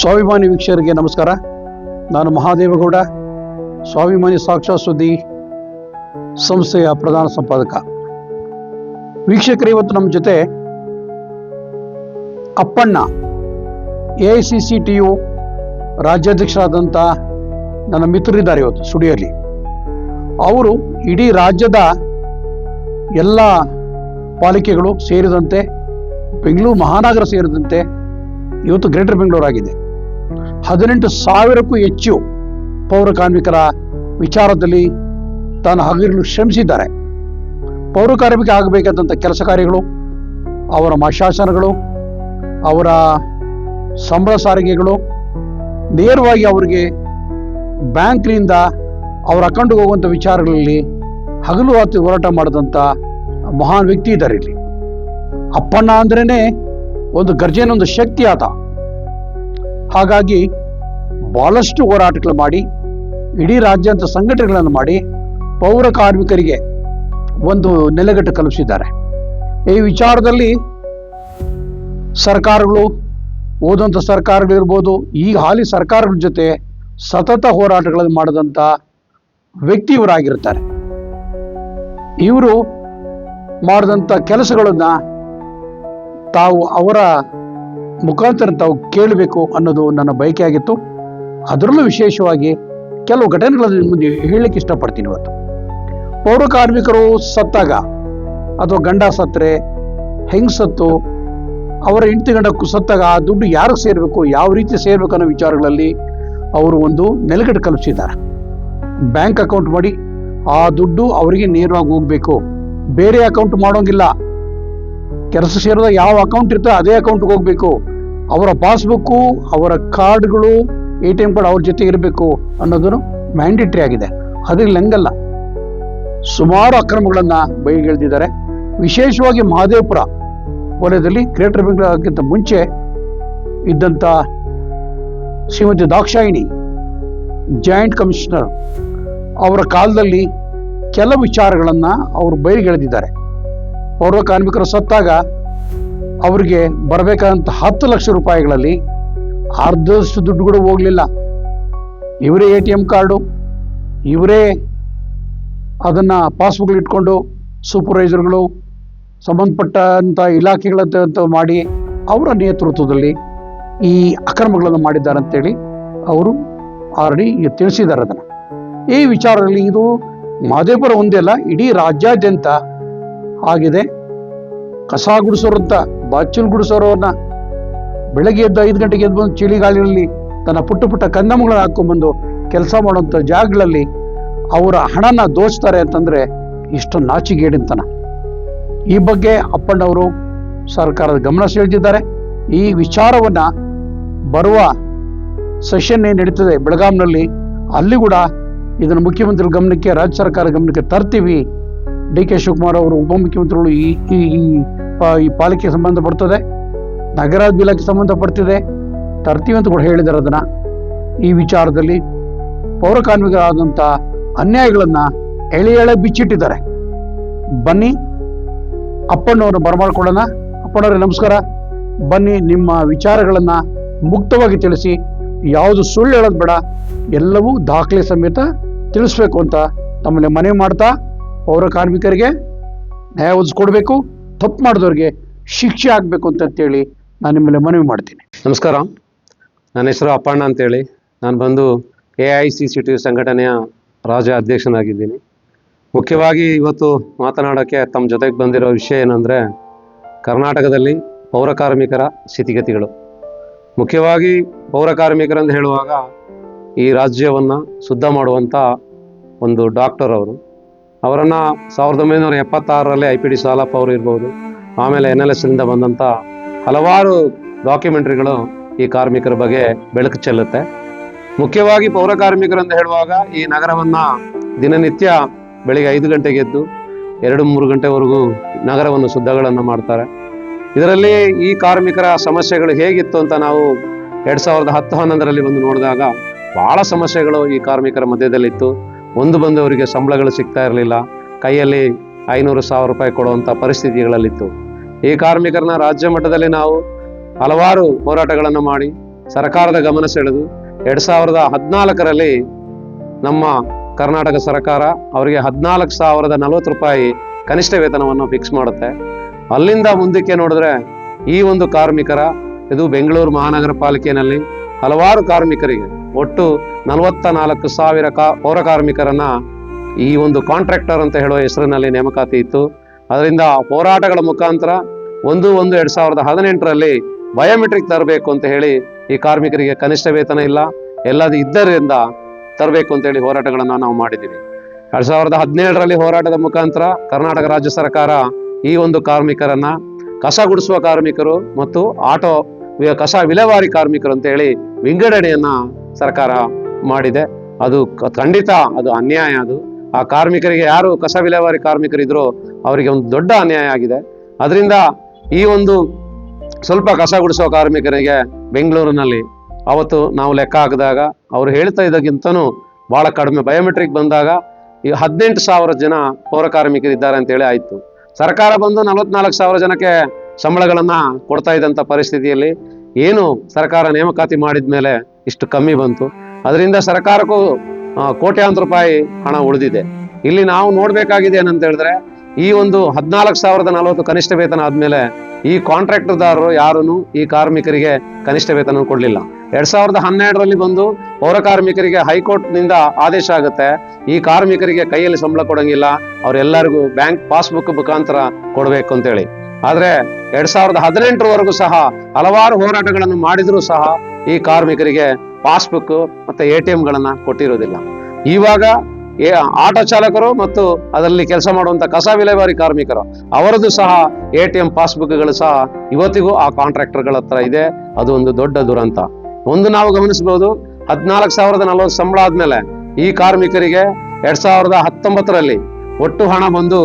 ಸ್ವಾಭಿಮಾನಿ ವೀಕ್ಷಕರಿಗೆ ನಮಸ್ಕಾರ. ನಾನು ಮಹಾದೇವಗೌಡ, ಸ್ವಾಭಿಮಾನಿ ಸಾಕ್ಷಾತ್ ಸುದ್ದಿ ಸಂಸ್ಥೆಯ ಪ್ರಧಾನ ಸಂಪಾದಕ. ವೀಕ್ಷಕರು, ಇವತ್ತು ನಮ್ಮ ಜೊತೆ Appanna, A I C C T U ರಾಜ್ಯಾಧ್ಯಕ್ಷರಾದಂಥ ನನ್ನ ಮಿತ್ರರಿದ್ದಾರೆ ಇವತ್ತು ಸ್ಟುಡಿಯೋಲಿ. ಅವರು ಇಡೀ ರಾಜ್ಯದ ಎಲ್ಲ ಪಾಲಿಕೆಗಳು ಸೇರಿದಂತೆ, ಬೆಂಗಳೂರು ಮಹಾನಗರ ಸೇರಿದಂತೆ, ಇವತ್ತು ಗ್ರೇಟರ್ ಬೆಂಗಳೂರು ಆಗಿದೆ ಹದಿನೆಂಟು ಸಾವಿರಕ್ಕೂ ಹೆಚ್ಚು ಪೌರ ಕಾರ್ಮಿಕರ ವಿಚಾರದಲ್ಲಿ ತಾನು ಹಗಲು ಶ್ರಮಿಸಿದ್ದಾರೆ. ಪೌರ ಕಾರ್ಮಿಕ ಆಗಬೇಕಾದಂಥ ಕೆಲಸ ಕಾರ್ಯಗಳು, ಅವರ ಮಶಾಸನಗಳು ಅವರ ಸಂಬಳ ಸಾರಿಗೆಗಳು, ನೇರವಾಗಿ ಅವರಿಗೆ ಬ್ಯಾಂಕ್ನಿಂದ ಅವರ ಅಕೌಂಟ್ಗೆ ಹೋಗುವಂಥ ವಿಚಾರಗಳಲ್ಲಿ ಹಗಲು ರಾತ್ರಿ ಹೋರಾಟ ಮಾಡಿದಂಥ ಮಹಾನ್ ವ್ಯಕ್ತಿ ಇದ್ದಾರೆ ಇಲ್ಲಿ. ಅಪ್ಪಣ್ಣ ಅಂದ್ರೇ ಒಂದು ಗರ್ಜೆನೊಂದು ಶಕ್ತಿ ಆತ. ಹಾಗಾಗಿ ಬಹಳಷ್ಟು ಹೋರಾಟಗಳು ಮಾಡಿ, ಇಡೀ ರಾಜ್ಯಾಂತ ಸಂಘಟನೆಗಳನ್ನು ಮಾಡಿ ಪೌರ ಕಾರ್ಮಿಕರಿಗೆ ಒಂದು ನೆಲೆಗಟ್ಟು ಕಲಿಸಿದ್ದಾರೆ ಈ ವಿಚಾರದಲ್ಲಿ ಸರ್ಕಾರಗಳು ಓದುವಂಥ ಸರ್ಕಾರಗಳಿರ್ಬೋದು ಈ ಹಾಲಿ ಸರ್ಕಾರಗಳ ಜೊತೆ ಸತತ ಹೋರಾಟಗಳನ್ನು ಮಾಡಿದಂಥ ವ್ಯಕ್ತಿ ಇವರಾಗಿರ್ತಾರೆ ಇವರು ಮಾಡಿದಂಥ ಕೆಲಸಗಳನ್ನ ತಾವು ಅವರ ಮುಖಾಂತರ ತಾವು ಕೇಳಬೇಕು ಅನ್ನೋದು ನನ್ನ ಬಯಕೆ ಆಗಿತ್ತು ಅದರಲ್ಲೂ ವಿಶೇಷವಾಗಿ ಕೆಲವು ಘಟನೆಗಳನ್ನು ಮುಂದೆ ಹೇಳಲಿಕ್ಕೆ ಇಷ್ಟಪಡ್ತೀನಿ ಇವತ್ತು. ಪೌರ ಕಾರ್ಮಿಕರು ಸತ್ತಾಗ, ಅಥವಾ ಗಂಡ ಸತ್ತರೆ ಹೆಂಗ್ ಸತ್ತು ಅವರ ಹೆಂಡತಿ ಗಂಡ ಸತ್ತಾಗ ಆ ದುಡ್ಡು ಯಾರಿಗೆ ಸೇರಬೇಕು, ಯಾವ ರೀತಿ ಸೇರ್ಬೇಕು ಅನ್ನೋ ವಿಚಾರಗಳಲ್ಲಿ ಅವರು ಒಂದು ನೆಲೆಗಡೆ ಕಲ್ಪಿಸಿದ್ದಾರೆ. ಬ್ಯಾಂಕ್ ಅಕೌಂಟ್ ಮಾಡಿ ಆ ದುಡ್ಡು ಅವರಿಗೆ ನೇರವಾಗಿ ಹೋಗ್ಬೇಕು. ಬೇರೆ ಅಕೌಂಟ್ ಮಾಡೋಂಗಿಲ್ಲ. ಕೆಲಸ ಸೇರಿದ ಯಾವ ಅಕೌಂಟ್ ಇರ್ತೋ ಅದೇ ಅಕೌಂಟ್ಗೆ ಹೋಗ್ಬೇಕು. ಅವರ ಪಾಸ್ಬುಕ್ಕು, ಅವರ ಕಾರ್ಡ್ಗಳು, ಎ ಟಿ ಎಂ ಕಾರ್ಡ್ ಅವ್ರ ಜೊತೆ ಇರಬೇಕು ಅನ್ನೋದನ್ನು ಮ್ಯಾಂಡೇಟ್ರಿ ಆಗಿದೆ. ಅದ್ರಲ್ಲಿ ಹೆಂಗಲ್ಲ. ಸುಮಾರು ಅಕ್ರಮಗಳನ್ನು ಬಯಗೆಳೆದಿದ್ದಾರೆ ವಿಶೇಷವಾಗಿ ಮಹದೇವಪುರ ವಲಯದಲ್ಲಿ ಗ್ರೇಟರ್ ಬೆಂಗಳೂರಿಗಿಂತ ಮುಂಚೆ ಇದ್ದಂಥ ಶ್ರೀಮತಿ ದಾಕ್ಷಾಯಿಣಿ ಜಾಯಿಂಟ್ ಕಮಿಷನರ್ ಅವರ ಕಾಲದಲ್ಲಿ ಕೆಲವು ವಿಚಾರಗಳನ್ನು ಅವರು ಬಯಲಿಗೆಳೆದಿದ್ದಾರೆ ಪೌರ ಕಾರ್ಮಿಕರು ಸತ್ತಾಗ ಅವರಿಗೆ ಬರಬೇಕಾದಂಥ ಹತ್ತು ಲಕ್ಷ ರೂಪಾಯಿಗಳಲ್ಲಿ ಅರ್ಧದಷ್ಟು ದುಡ್ಡು ಕೂಡ ಹೋಗಲಿಲ್ಲ. ಇವರೇ ಎ ಟಿ ಎಂ ಕಾರ್ಡು, ಇವರೇ ಅದನ್ನು ಪಾಸ್ಬುಕ್ ಇಟ್ಕೊಂಡು ಸೂಪರ್ವೈಸರ್ಗಳು ಸಂಬಂಧಪಟ್ಟಂಥ ಇಲಾಖೆಗಳ ಮಾಡಿ ಅವರ ನೇತೃತ್ವದಲ್ಲಿ ಈ ಅಕ್ರಮಗಳನ್ನು ಮಾಡಿದ್ದಾರೆ ಅಂತೇಳಿ ಅವರು ಆಲ್ರೆಡಿ ತಿಳಿಸಿದ್ದಾರೆ ಅದನ್ನು. ಈ ವಿಚಾರದಲ್ಲಿ ಇದು ಮಾದೇಪುರ ಒಂದೇ ಅಲ್ಲ, ಇಡೀ ರಾಜ್ಯಾದ್ಯಂತ ಆಗಿದೆ. ಕಸ ಗುಡಿಸೋರಂಥ ಬಾಚಲ್ ಗುಡಿಸೋರವ್ರನ್ನ ಬೆಳಗ್ಗೆ ಎದ್ದು ಐದು ಗಂಟೆಗೆ ಎದ್ದು ಬಂದು ಚಳಿಗಾಲಿನಲ್ಲಿ ತನ್ನ ಪುಟ್ಟ ಪುಟ್ಟ ಕಂದಮಗಳನ್ನ ಹಾಕೊಂಡ್ಬಂದು ಕೆಲಸ ಮಾಡುವಂಥ ಜಾಗಗಳಲ್ಲಿ ಅವರ ಹಣನ ದೋಚ್ತಾರೆ ಅಂತಂದ್ರೆ ಇಷ್ಟು ನಾಚಿಗೇಡಿಂತನ ಈ ಬಗ್ಗೆ ಅಪ್ಪಣ್ಣವರು ಸರ್ಕಾರದ ಗಮನ ಸೆಳೆದಿದ್ದಾರೆ. ಈ ವಿಚಾರವನ್ನ ಬರುವ ಸೆಷನ್ ಏನು ನಡೀತದೆ ಬೆಳಗಾಂನಲ್ಲಿ, ಅಲ್ಲಿ ಕೂಡ ಇದನ್ನು ಮುಖ್ಯಮಂತ್ರಿ ಗಮನಕ್ಕೆ, ರಾಜ್ಯ ಸರ್ಕಾರ ಗಮನಕ್ಕೆ ತರ್ತೀವಿ. ಡಿ ಕೆ ಶಿವಕುಮಾರ್ ಅವರು ಉಪಮುಖ್ಯಮಂತ್ರಿಗಳು ಈ ಈ ಈ ಪಾಲಿಕೆ ಸಂಬಂಧಪಡ್ತದೆ ನಗರಾಭಿವೃದ್ಧಿ ಇಲಾಖೆ ಸಂಬಂಧಪಡ್ತಿದೆ ತರ್ತೀವಿ ಅಂತ ಕೂಡ ಹೇಳಿದ್ದಾರೆ ಅದನ್ನ. ಈ ವಿಚಾರದಲ್ಲಿ ಪೌರ ಕಾರ್ಮಿಕರಾದಂಥ ಅನ್ಯಾಯಗಳನ್ನ ಎಳೆ ಎಳೆ ಬಿಚ್ಚಿಟ್ಟಿದ್ದಾರೆ. ಬನ್ನಿ ಅಪ್ಪಣ್ಣವ್ರನ್ನ ಬರಮಾಡ್ಕೊಳ್ಳೋಣ. ಅಪ್ಪಣ್ಣವ್ರೆ ನಮಸ್ಕಾರ. ಬನ್ನಿ, ನಿಮ್ಮ ವಿಚಾರಗಳನ್ನ ಮುಕ್ತವಾಗಿ ತಿಳಿಸಿ, ಯಾವುದು ಸುಳ್ಳು ಹೇಳೋದು ಬೇಡ, ಎಲ್ಲವೂ ದಾಖಲೆ ಸಮೇತ ತಿಳಿಸ್ಬೇಕು ಅಂತ ತಮ್ಮಲ್ಲಿ ಮನವಿ ಮಾಡ್ತಾ, ಪೌರ ಕಾರ್ಮಿಕರಿಗೆ ನ್ಯಾಯ ಒದಗಿಸ್ಕೊಡ್ಬೇಕು. ತಪ್ಪು ಮಾಡಿದವ್ರಿಗೆ ಶಿಕ್ಷೆ ಆಗಬೇಕು ಅಂತಂತೇಳಿ ನಾನು ನಿಮ್ಮಲ್ಲಿ ಮನವಿ ಮಾಡ್ತೀನಿ. ನಮಸ್ಕಾರ. ನನ್ನ ಹೆಸರು ಅಪ್ಪಣ್ಣ ಅಂತೇಳಿ. ನಾನು ಬಂದು A I C C T ಸಂಘಟನೆಯ ರಾಜ್ಯ ಅಧ್ಯಕ್ಷನಾಗಿದ್ದೀನಿ. ಮುಖ್ಯವಾಗಿ ಇವತ್ತು ಮಾತನಾಡೋಕ್ಕೆ ತಮ್ಮ ಜೊತೆಗೆ ಬಂದಿರೋ ವಿಷಯ ಏನಂದರೆ ಕರ್ನಾಟಕದಲ್ಲಿ ಪೌರ ಕಾರ್ಮಿಕರ ಸ್ಥಿತಿಗತಿಗಳು. ಮುಖ್ಯವಾಗಿ ಪೌರ ಕಾರ್ಮಿಕರಂದು ಹೇಳುವಾಗ ಈ ರಾಜ್ಯವನ್ನು ಶುದ್ಧ ಮಾಡುವಂಥ ಒಂದು ಡಾಕ್ಟರ್ ಅವರು. ಅವರನ್ನು ಸಾವಿರದ ಒಂಬೈನೂರ ಎಪ್ಪತ್ತಾರರಲ್ಲಿ ಐ ಪಿ ಡಿ ಸಾಲಪ್ಪ ಅವರು ಇರ್ಬೋದು. ಆಮೇಲೆ ಎನ್ ಎಲ್ ಎಸ್ ಇಂದ ಬಂದಂಥ ಹಲವಾರು ಡಾಕ್ಯುಮೆಂಟ್ರಿಗಳು ಈ ಕಾರ್ಮಿಕರ ಬಗ್ಗೆ ಬೆಳಕು ಚೆಲ್ಲುತ್ತೆ. ಮುಖ್ಯವಾಗಿ ಪೌರ ಕಾರ್ಮಿಕರು ಅಂತ ಹೇಳುವಾಗ ಈ ನಗರವನ್ನ ದಿನನಿತ್ಯ ಬೆಳಿಗ್ಗೆ ಐದು ಗಂಟೆಗೆ ಎದ್ದು ಎರಡು ಮೂರು ಗಂಟೆವರೆಗೂ ನಗರವನ್ನು ಶುದ್ಧಗಳನ್ನು ಮಾಡ್ತಾರೆ. ಇದರಲ್ಲಿ ಈ ಕಾರ್ಮಿಕರ ಸಮಸ್ಯೆಗಳು ಹೇಗಿತ್ತು ಅಂತ ನಾವು ಎರಡ್ ಸಾವಿರದ ಹತ್ತು ಹನ್ನೊಂದರಲ್ಲಿ ಬಂದು ನೋಡಿದಾಗ ಬಹಳ ಸಮಸ್ಯೆಗಳು ಈ ಕಾರ್ಮಿಕರ ಮಧ್ಯದಲ್ಲಿತ್ತು. ಒಂದು ಬಂದವರಿಗೆ ಸಂಬಳಗಳು ಸಿಗ್ತಾ ಇರಲಿಲ್ಲ. ಕೈಯಲ್ಲಿ ಐನೂರು ಸಾವಿರ ರೂಪಾಯಿ ಕೊಡುವಂಥ ಪರಿಸ್ಥಿತಿಗಳಲ್ಲಿತ್ತು. ಈ ಕಾರ್ಮಿಕರನ್ನ ರಾಜ್ಯ ಮಟ್ಟದಲ್ಲಿ ನಾವು ಹಲವಾರು ಹೋರಾಟಗಳನ್ನು ಮಾಡಿ, ಸರ್ಕಾರದ ಗಮನ ಸೆಳೆದು, ಎರಡು ಸಾವಿರದ ಹದಿನಾಲ್ಕರಲ್ಲಿ ನಮ್ಮ ಕರ್ನಾಟಕ ಸರ್ಕಾರ ಅವರಿಗೆ ಹದಿನಾಲ್ಕು ಸಾವಿರದ ನಲವತ್ತು ರೂಪಾಯಿ ಕನಿಷ್ಠ ವೇತನವನ್ನು ಫಿಕ್ಸ್ ಮಾಡುತ್ತೆ. ಅಲ್ಲಿಂದ ಮುಂದಕ್ಕೆ ನೋಡಿದ್ರೆ ಈ ಒಂದು ಕಾರ್ಮಿಕರ, ಇದು ಬೆಂಗಳೂರು ಮಹಾನಗರ ಪಾಲಿಕೆಯಲ್ಲಿ ಹಲವಾರು ಕಾರ್ಮಿಕರಿಗೆ ಒಟ್ಟು ನಲವತ್ತ ನಾಲ್ಕು ಸಾವಿರ ಕಾ, ಪೌರ ಕಾರ್ಮಿಕರನ್ನ ಈ ಒಂದು ಕಾಂಟ್ರಾಕ್ಟರ್ ಅಂತ ಹೇಳುವ ಹೆಸರಿನಲ್ಲಿ ನೇಮಕಾತಿ ಇತ್ತು. ಅದರಿಂದ ಹೋರಾಟಗಳ ಮುಖಾಂತರ ಒಂದು ಒಂದು ಎರಡ್ ಸಾವಿರದ ಹದಿನೆಂಟರಲ್ಲಿ ಬಯೋಮೆಟ್ರಿಕ್ ತರಬೇಕು ಅಂತ ಹೇಳಿ ಈ ಕಾರ್ಮಿಕರಿಗೆ ಕನಿಷ್ಠ ವೇತನ ಇಲ್ಲ. ಎಲ್ಲದು ಇದ್ದರಿಂದ ತರಬೇಕು ಅಂತ ಹೇಳಿ ಹೋರಾಟಗಳನ್ನು ನಾವು ಮಾಡಿದ್ದೀವಿ. ಎರಡ್ ಸಾವಿರದ ಹದಿನೇಳರಲ್ಲಿ ಹೋರಾಟದ ಮುಖಾಂತರ ಕರ್ನಾಟಕ ರಾಜ್ಯ ಸರ್ಕಾರ ಈ ಒಂದು ಕಾರ್ಮಿಕರನ್ನ ಕಸ ಗುಡಿಸುವ ಕಾರ್ಮಿಕರು ಮತ್ತು ಆಟೋ ಕಸ ವಿಲೇವಾರಿ ಕಾರ್ಮಿಕರು ಅಂತ ಹೇಳಿ ವಿಂಗಡಣೆಯನ್ನ ಸರ್ಕಾರ ಮಾಡಿದೆ. ಅದು ಖಂಡಿತ ಅದು ಅನ್ಯಾಯ ಅದು. ಆ ಕಾರ್ಮಿಕರಿಗೆ ಯಾರು ಕಸ ವಿಲೇವಾರಿ ಕಾರ್ಮಿಕರಿದ್ರು ಅವರಿಗೆ ಒಂದು ದೊಡ್ಡ ಅನ್ಯಾಯ ಆಗಿದೆ. ಅದರಿಂದ ಈ ಒಂದು ಸ್ವಲ್ಪ ಕಸ ಗುಡಿಸುವ ಕಾರ್ಮಿಕರಿಗೆ ಬೆಂಗಳೂರಿನಲ್ಲಿ ಅವತ್ತು ನಾವು ಲೆಕ್ಕ ಹಾಕಿದಾಗ ಅವರು ಹೇಳ್ತಾ ಇದ್ದಕ್ಕಿಂತನೂ ಬಹಳ ಕಡಿಮೆ. ಬಯೋಮೆಟ್ರಿಕ್ ಬಂದಾಗ ಈ ಹದಿನೆಂಟು ಸಾವಿರ ಜನ ಪೌರ ಕಾರ್ಮಿಕರಿದ್ದಾರೆ ಅಂತೇಳಿ ಆಯಿತು. ಸರ್ಕಾರ ಬಂದು ನಲವತ್ನಾಲ್ಕು ಸಾವಿರ ಜನಕ್ಕೆ ಸಂಬಳಗಳನ್ನು ಕೊಡ್ತಾ ಇದ್ದಂಥ ಪರಿಸ್ಥಿತಿಯಲ್ಲಿ ಏನು ಸರ್ಕಾರ ನೇಮಕಾತಿ ಮಾಡಿದ ಮೇಲೆ ಇಷ್ಟು ಕಮ್ಮಿ ಬಂತು. ಅದರಿಂದ ಸರ್ಕಾರಕ್ಕೂ ಕೋಟ್ಯಾಂತರ ರೂಪಾಯಿ ಹಣ ಉಳಿದಿದೆ. ಇಲ್ಲಿ ನಾವು ನೋಡಬೇಕಾಗಿದೆ ಏನಂತ ಹೇಳಿದ್ರೆ, ಈ ಒಂದು ಹದಿನಾಲ್ಕು ಸಾವಿರದ ನಲವತ್ತು ಕನಿಷ್ಠ ವೇತನ ಆದ್ಮೇಲೆ ಈ ಕಾಂಟ್ರಾಕ್ಟರ್ದಾರರು ಯಾರೂ ಈ ಕಾರ್ಮಿಕರಿಗೆ ಕನಿಷ್ಠ ವೇತನ ಕೊಡಲಿಲ್ಲ. ಎರಡ್ ಸಾವಿರದ ಹನ್ನೆರಡರಲ್ಲಿ ಬಂದು ಪೌರ ಕಾರ್ಮಿಕರಿಗೆ ಹೈಕೋರ್ಟ್ನಿಂದ ಆದೇಶ ಆಗುತ್ತೆ, ಈ ಕಾರ್ಮಿಕರಿಗೆ ಕೈಯಲ್ಲಿ ಸಂಬಳ ಕೊಡಂಗಿಲ್ಲ, ಅವರೆಲ್ಲರಿಗೂ ಬ್ಯಾಂಕ್ ಪಾಸ್ಬುಕ್ ಮುಖಾಂತರ ಕೊಡಬೇಕು ಅಂತೇಳಿ. ಆದರೆ ಎರಡ್ ಸಾವಿರದ ಹದಿನೆಂಟರವರೆಗೂ ಸಹ ಹಲವಾರು ಹೋರಾಟಗಳನ್ನು ಮಾಡಿದರೂ ಸಹ ಈ ಕಾರ್ಮಿಕರಿಗೆ ಪಾಸ್ಬುಕ್ ಮತ್ತೆ ಎ ಟಿ ಎಂಗಳನ್ನ ಕೊಟ್ಟಿರೋದಿಲ್ಲ. ಇವಾಗ ಆಟೋ ಚಾಲಕರು ಮತ್ತು ಅದರಲ್ಲಿ ಕೆಲಸ ಮಾಡುವಂತ ಕಸ ವಿಲೇವಾರಿ ಕಾರ್ಮಿಕರು, ಅವರದ್ದು ಸಹ ಎ ಟಿ ಎಂ ಪಾಸ್ಬುಕ್ಗಳು ಸಹ ಇವತ್ತಿಗೂ ಆ ಕಾಂಟ್ರಾಕ್ಟರ್ಗಳ ಹತ್ರ ಇದೆ. ಅದು ಒಂದು ದೊಡ್ಡ ದುರಂತ. ಒಂದು ನಾವು ಗಮನಿಸಬಹುದು, ಹದಿನಾಲ್ಕು ಸಾವಿರದ ನಲವತ್ತು ಸಂಬಳ ಆದ್ಮೇಲೆ ಈ ಕಾರ್ಮಿಕರಿಗೆ ಎರಡ್ ಸಾವಿರದ ಹತ್ತೊಂಬತ್ತರಲ್ಲಿ ಒಟ್ಟು ಹಣ ಬಂದು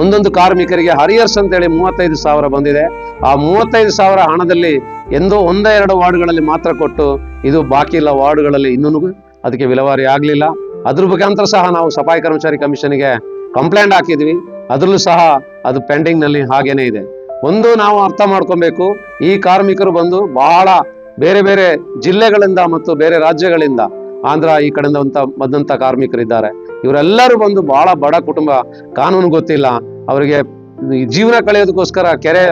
ಒಂದೊಂದು ಕಾರ್ಮಿಕರಿಗೆ ಹರಿಯರ್ಸ್ ಅಂತೇಳಿ ಮೂವತ್ತೈದು ಸಾವಿರ ಬಂದಿದೆ. ಆ ಮೂವತ್ತೈದು ಸಾವಿರ ಹಣದಲ್ಲಿ ಎಂದೋ ಒಂದೇ ಎರಡು ವಾರ್ಡ್ಗಳಲ್ಲಿ ಮಾತ್ರ ಕೊಟ್ಟು ಇದು ಬಾಕಿ ಇಲ್ಲ ವಾರ್ಡ್ಗಳಲ್ಲಿ ಇನ್ನೂ ಅದಕ್ಕೆ ವಿಲೇವಾರಿ ಆಗಲಿಲ್ಲ. ಅದ್ರ ಮುಖಾಂತರ ಸಹ ನಾವು ಸಫಾಯಿ ಕರ್ಮಚಾರಿ ಕಮಿಷನ್ಗೆ ಕಂಪ್ಲೇಂಟ್ ಹಾಕಿದ್ವಿ. ಅದರಲ್ಲೂ ಸಹ ಅದು ಪೆಂಡಿಂಗ್ನಲ್ಲಿ ಹಾಗೇನೆ ಇದೆ. ಒಂದು ನಾವು ಅರ್ಥ ಮಾಡ್ಕೊಬೇಕು, ಈ ಕಾರ್ಮಿಕರು ಬಂದು ಬಹಳ ಬೇರೆ ಬೇರೆ ಜಿಲ್ಲೆಗಳಿಂದ ಮತ್ತು ಬೇರೆ ರಾಜ್ಯಗಳಿಂದ ಆಂಧ್ರ ಈ ಕಡೆಯಿಂದ ಅಂತ ಬಂದಂತ ಕಾರ್ಮಿಕರಿದ್ದಾರೆ. ಇವರೆಲ್ಲರೂ ಬಂದು ಬಹಳ ಬಡ ಕುಟುಂಬ. ಕಾನೂನು ಗೊತ್ತಿಲ್ಲ. ಅವರಿಗೆ ಜೀವನ ಕಳೆಯೋದಕ್ಕೋಸ್ಕರ ಕೆರೆ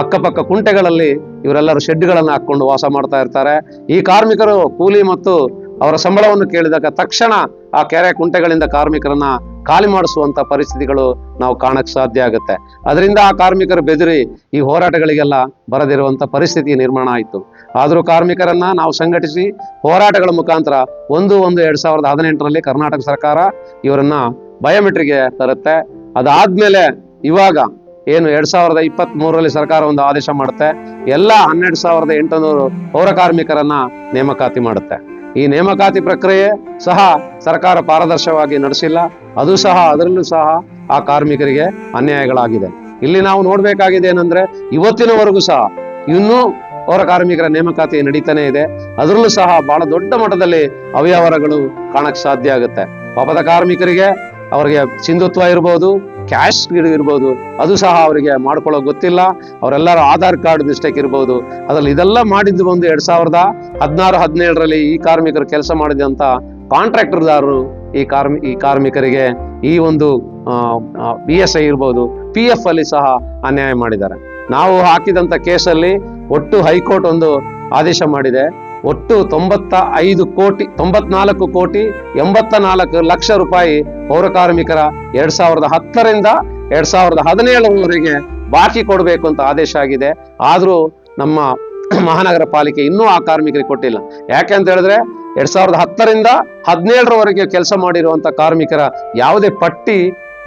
ಅಕ್ಕಪಕ್ಕ ಕುಂಟೆಗಳಲ್ಲಿ ಇವರೆಲ್ಲರೂ ಶೆಡ್ಗಳನ್ನು ಹಾಕೊಂಡು ವಾಸ ಮಾಡ್ತಾ ಇರ್ತಾರೆ. ಈ ಕಾರ್ಮಿಕರು ಕೂಲಿ ಮತ್ತು ಅವರ ಸಂಬಳವನ್ನು ಕೇಳಿದಾಗ ತಕ್ಷಣ ಆ ಕೆರೆ ಕುಂಟೆಗಳಿಂದ ಕಾರ್ಮಿಕರನ್ನ ಖಾಲಿ ಮಾಡಿಸುವಂತ ಪರಿಸ್ಥಿತಿಗಳು ನಾವು ಕಾಣಕ್ ಸಾಧ್ಯ ಆಗುತ್ತೆ. ಅದರಿಂದ ಆ ಕಾರ್ಮಿಕರು ಬೆದರಿ ಈ ಹೋರಾಟಗಳಿಗೆಲ್ಲ ಬರದಿರುವಂತ ಪರಿಸ್ಥಿತಿ ನಿರ್ಮಾಣ ಆಯಿತು. ಆದರೂ ಕಾರ್ಮಿಕರನ್ನ ನಾವು ಸಂಘಟಿಸಿ ಹೋರಾಟಗಳ ಮುಖಾಂತರ ಒಂದು ಒಂದು ಎರಡ್ ಸಾವಿರದ ಹದಿನೆಂಟರಲ್ಲಿ ಕರ್ನಾಟಕ ಸರ್ಕಾರ ಇವರನ್ನ ಬಯೋಮೆಟ್ರಿಗೆ ತರುತ್ತೆ. ಅದಾದ್ಮೇಲೆ ಇವಾಗ ಏನು ಎರಡ್ ಸಾವಿರದ ಇಪ್ಪತ್ತ್ ಮೂರರಲ್ಲಿ ಸರ್ಕಾರ ಒಂದು ಆದೇಶ ಮಾಡುತ್ತೆ. ಎಲ್ಲ ಹನ್ನೆರಡು ಸಾವಿರದ ಎಂಟುನೂರು ಪೌರ ಕಾರ್ಮಿಕರನ್ನ ನೇಮಕಾತಿ ಮಾಡುತ್ತೆ. ಈ ನೇಮಕಾತಿ ಪ್ರಕ್ರಿಯೆ ಸಹ ಸರ್ಕಾರ ಪಾರದರ್ಶವಾಗಿ ನಡೆಸಿಲ್ಲ. ಅದು ಸಹ, ಅದರಲ್ಲೂ ಸಹ ಆ ಕಾರ್ಮಿಕರಿಗೆ ಅನ್ಯಾಯಗಳಾಗಿದೆ. ಇಲ್ಲಿ ನಾವು ನೋಡ್ಬೇಕಾಗಿದೆ ಏನಂದ್ರೆ, ಇವತ್ತಿನವರೆಗೂ ಸಹ ಇನ್ನೂ ಪೌರ ಕಾರ್ಮಿಕರ ನೇಮಕಾತಿ ನಡೀತಾನೆ ಇದೆ. ಅದರಲ್ಲೂ ಸಹ ಬಹಳ ದೊಡ್ಡ ಮಟ್ಟದಲ್ಲಿ ಅವ್ಯವಹಾರಗಳು ಕಾಣಕ್ ಸಾಧ್ಯ ಆಗುತ್ತೆ. ಪಾಪದ ಕಾರ್ಮಿಕರಿಗೆ ಅವರಿಗೆ ಸಿಂಧುತ್ವ ಇರ್ಬೋದು, ಕ್ಯಾಶ್ ಇರ್ಬೋದು, ಅದು ಸಹ ಅವರಿಗೆ ಮಾಡ್ಕೊಳ್ಳೋ ಗೊತ್ತಿಲ್ಲ. ಅವರೆಲ್ಲರ ಆಧಾರ್ ಕಾರ್ಡ್ ಮಿಸ್ಟೇಕ್ ಇರ್ಬೋದು. ಅದ್ರಲ್ಲಿ ಇದೆಲ್ಲ ಮಾಡಿದ್ದು ಒಂದು ಎರಡ್ ಸಾವಿರದ ಹದಿನಾರು, ಹದಿನೇಳರಲ್ಲಿ ಈ ಕಾರ್ಮಿಕರು ಕೆಲಸ ಮಾಡಿದಂತ ಕಾಂಟ್ರಾಕ್ಟರ್ದಾರರು ಈ ಕಾರ್ಮಿ, ಈ ಕಾರ್ಮಿಕರಿಗೆ ಈ ಒಂದು ಬಿ ಎಸ್ ಐ ಇರ್ಬೋದು, ಪಿ ಎಫ್ ಅಲ್ಲಿ ಸಹ ಅನ್ಯಾಯ ಮಾಡಿದ್ದಾರೆ. ನಾವು ಹಾಕಿದಂತ ಕೇಸಲ್ಲಿ ಒಟ್ಟು ಹೈಕೋರ್ಟ್ ಒಂದು ಆದೇಶ ಮಾಡಿದೆ. ಒಟ್ಟು ತೊಂಬತ್ತ ಐದು ಕೋಟಿ, ತೊಂಬತ್ನಾಲ್ಕು ಕೋಟಿ ಎಂಬತ್ತ ನಾಲ್ಕು ಲಕ್ಷ ರೂಪಾಯಿ ಪೌರ ಕಾರ್ಮಿಕರ ಎರಡ್ ಸಾವಿರದ ಹತ್ತರಿಂದ ಎರಡ್ ಸಾವಿರದ ಹದಿನೇಳರವರೆಗೆ ಬಾಕಿ ಕೊಡಬೇಕು ಅಂತ ಆದೇಶ ಆಗಿದೆ. ಆದರೂ ನಮ್ಮ ಮಹಾನಗರ ಪಾಲಿಕೆ ಇನ್ನೂ ಆ ಕಾರ್ಮಿಕರಿಗೆ ಕೊಟ್ಟಿಲ್ಲ. ಯಾಕೆ ಅಂತ ಹೇಳಿದ್ರೆ ಎರಡ್ ಸಾವಿರದ ಹತ್ತರಿಂದ ಹದಿನೇಳರವರೆಗೆ ಕೆಲಸ ಮಾಡಿರುವಂತ ಕಾರ್ಮಿಕರ ಯಾವುದೇ ಪಟ್ಟಿ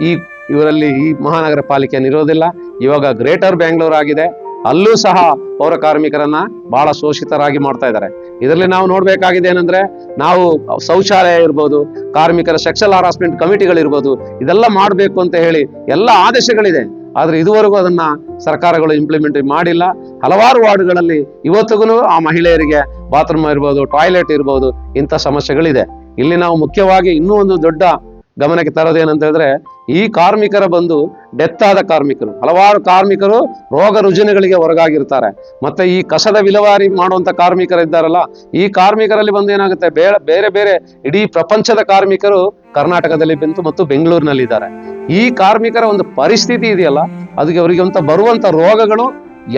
ಈ ಇವರಲ್ಲಿ ಈ ಮಹಾನಗರ ಪಾಲಿಕೆಯನ್ನು ಇರೋದಿಲ್ಲ ಇವಾಗ ಗ್ರೇಟರ್ ಬ್ಯಾಂಗ್ಳೂರ್ ಆಗಿದೆ. ಅಲ್ಲೂ ಸಹ ಪೌರ ಕಾರ್ಮಿಕರನ್ನ ಬಹಳ ಶೋಷಿತರಾಗಿ ಮಾಡ್ತಾ ಇದ್ದಾರೆ. ಇದರಲ್ಲಿ ನಾವು ನೋಡ್ಬೇಕಾಗಿದೆ ಏನಂದ್ರೆ, ನಾವು ಶೌಚಾಲಯ ಇರ್ಬೋದು, ಕಾರ್ಮಿಕರ ಸೆಕ್ಷಲ್ ಹರಾಸ್ಮೆಂಟ್ ಕಮಿಟಿಗಳಿರ್ಬೋದು ಇದೆಲ್ಲ ಮಾಡಬೇಕು ಅಂತ ಹೇಳಿ ಎಲ್ಲ ಆದೇಶಗಳಿದೆ. ಆದ್ರೆ ಇದುವರೆಗೂ ಅದನ್ನ ಸರ್ಕಾರಗಳು ಇಂಪ್ಲಿಮೆಂಟ್ ಮಾಡಿಲ್ಲ. ಹಲವಾರು ವಾರ್ಡ್ಗಳಲ್ಲಿ ಇವತ್ತಿಗೂ ಆ ಮಹಿಳೆಯರಿಗೆ ಬಾತ್ರೂಮ್ ಇರ್ಬೋದು ಟಾಯ್ಲೆಟ್ ಇರ್ಬೋದು ಇಂಥ ಸಮಸ್ಯೆಗಳಿದೆ. ಇಲ್ಲಿ ನಾವು ಮುಖ್ಯವಾಗಿ ಇನ್ನೂ ಒಂದು ದೊಡ್ಡ ಗಮನಕ್ಕೆ ತರೋದೇನಂತ ಹೇಳಿದ್ರೆ, ಈ ಕಾರ್ಮಿಕರ ಬಂದು ಡೆತ್ ಆದ ಕಾರ್ಮಿಕರು, ಹಲವಾರು ಕಾರ್ಮಿಕರು ರೋಗ ರುಜಿನಗಳಿಗೆ ಹೊರಗಾಗಿರ್ತಾರೆ. ಮತ್ತೆ ಈ ಕಸದ ವಿಲವಾರಿ ಮಾಡುವಂತ ಕಾರ್ಮಿಕರು ಇದ್ದಾರಲ್ಲ, ಈ ಕಾರ್ಮಿಕರಲ್ಲಿ ಬಂದು ಏನಾಗುತ್ತೆ? ಬೇರೆ ಬೇರೆ ಇಡೀ ಪ್ರಪಂಚದ ಕಾರ್ಮಿಕರು ಕರ್ನಾಟಕದಲ್ಲಿ ಬಂತು ಮತ್ತು ಬೆಂಗಳೂರಿನಲ್ಲಿ ಇದ್ದಾರೆ. ಈ ಕಾರ್ಮಿಕರ ಒಂದು ಪರಿಸ್ಥಿತಿ ಇದೆಯಲ್ಲ, ಅದಕ್ಕೆ ಅವರಿಗೆ ಅಂತ ಬರುವಂತ ರೋಗಗಳು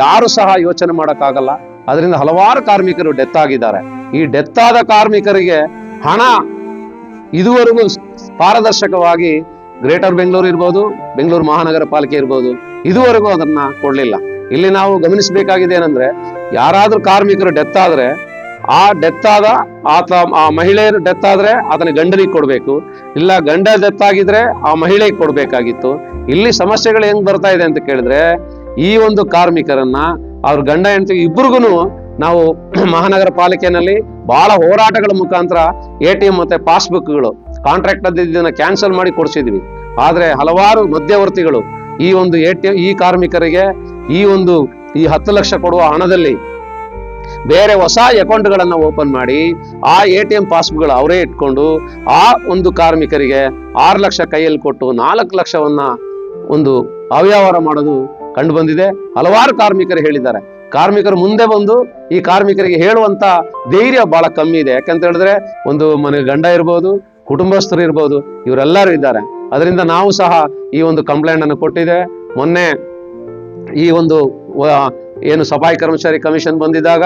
ಯಾರು ಸಹ ಯೋಚನೆ ಮಾಡೋಕ್ಕಾಗಲ್ಲ. ಅದರಿಂದ ಹಲವಾರು ಕಾರ್ಮಿಕರು ಡೆತ್ ಆಗಿದ್ದಾರೆ. ಈ ಡೆತ್ ಆದ ಕಾರ್ಮಿಕರಿಗೆ ಹಣ ಇದುವರೆಗೂ ಪಾರದರ್ಶಕವಾಗಿ ಗ್ರೇಟರ್ ಬೆಂಗಳೂರು ಇರ್ಬೋದು, ಬೆಂಗಳೂರು ಮಹಾನಗರ ಪಾಲಿಕೆ ಇರ್ಬೋದು, ಇದುವರೆಗೂ ಅದನ್ನ ಕೊಡ್ಲಿಲ್ಲ. ಇಲ್ಲಿ ನಾವು ಗಮನಿಸಬೇಕಾಗಿದೆ ಏನಂದ್ರೆ, ಯಾರಾದ್ರೂ ಕಾರ್ಮಿಕರು ಡೆತ್ ಆದ್ರೆ, ಆ ಡೆತ್ ಆದ ಆತ, ಆ ಮಹಿಳೆಯರು ಡೆತ್ ಆದ್ರೆ ಆತನ ಗಂಡನಿಗೆ ಕೊಡಬೇಕು. ಇಲ್ಲ ಗಂಡ ಡೆತ್ ಆಗಿದ್ರೆ ಆ ಮಹಿಳೆಗೆ ಕೊಡಬೇಕಾಗಿತ್ತು. ಇಲ್ಲಿ ಸಮಸ್ಯೆಗಳು ಹೆಂಗ್ ಬರ್ತಾ ಇದೆ ಅಂತ ಕೇಳಿದ್ರೆ, ಈ ಒಂದು ಕಾರ್ಮಿಕರನ್ನ, ಅವ್ರ ಗಂಡ ಹೆಂಡತಿ ಇಬ್ರಿಗೂ ನಾವು ಮಹಾನಗರ ಪಾಲಿಕೆನಲ್ಲಿ ಬಹಳ ಹೋರಾಟಗಳ ಮುಖಾಂತರ ಎ ಟಿ ಎಂ ಮತ್ತೆ ಪಾಸ್ಬುಕ್ಗಳು ಕಾಂಟ್ರಾಕ್ಟ್ ಇದನ್ನ ಕ್ಯಾನ್ಸಲ್ ಮಾಡಿ ಕೊಡಿಸಿದ್ವಿ. ಆದರೆ ಹಲವಾರು ಮಧ್ಯವರ್ತಿಗಳು ಈ ಒಂದು ಎ ಟಿ ಈ ಕಾರ್ಮಿಕರಿಗೆ ಈ ಒಂದು ಈ ಹತ್ತು ಲಕ್ಷ ಕೊಡುವ ಹಣದಲ್ಲಿ ಬೇರೆ ಹೊಸ ಅಕೌಂಟ್ಗಳನ್ನು ಓಪನ್ ಮಾಡಿ ಆ ಎ ಟಿ ಎಂ ಪಾಸ್ಬುಕ್ಗಳು ಅವರೇ ಇಟ್ಕೊಂಡು ಆ ಒಂದು ಕಾರ್ಮಿಕರಿಗೆ ಆರು ಲಕ್ಷ ಕೈಯಲ್ಲಿ ಕೊಟ್ಟು ನಾಲ್ಕು ಲಕ್ಷವನ್ನು ಒಂದು ಅವ್ಯವಹಾರ ಮಾಡೋದು ಕಂಡು ಬಂದಿದೆ. ಹಲವಾರು ಕಾರ್ಮಿಕರು ಹೇಳಿದ್ದಾರೆ. ಕಾರ್ಮಿಕರು ಮುಂದೆ ಬಂದು ಈ ಕಾರ್ಮಿಕರಿಗೆ ಹೇಳುವಂತ ಧೈರ್ಯ ಬಹಳ ಕಮ್ಮಿ ಇದೆ. ಯಾಕಂತ ಹೇಳಿದ್ರೆ ಒಂದು ಮನೆ ಗಂಡ ಇರ್ಬೋದು ಕುಟುಂಬಸ್ಥರು ಇರ್ಬೋದು, ಇವರೆಲ್ಲರೂ ಇದ್ದಾರೆ. ಅದರಿಂದ ನಾವು ಸಹ ಈ ಒಂದು ಕಂಪ್ಲೇಂಟ್ ಅನ್ನು ಕೊಟ್ಟಿದೆ. ಮೊನ್ನೆ ಈ ಒಂದು ಏನು ಸಫಾಯಿ ಕರ್ಮಚಾರಿ ಕಮಿಷನ್ ಬಂದಿದ್ದಾಗ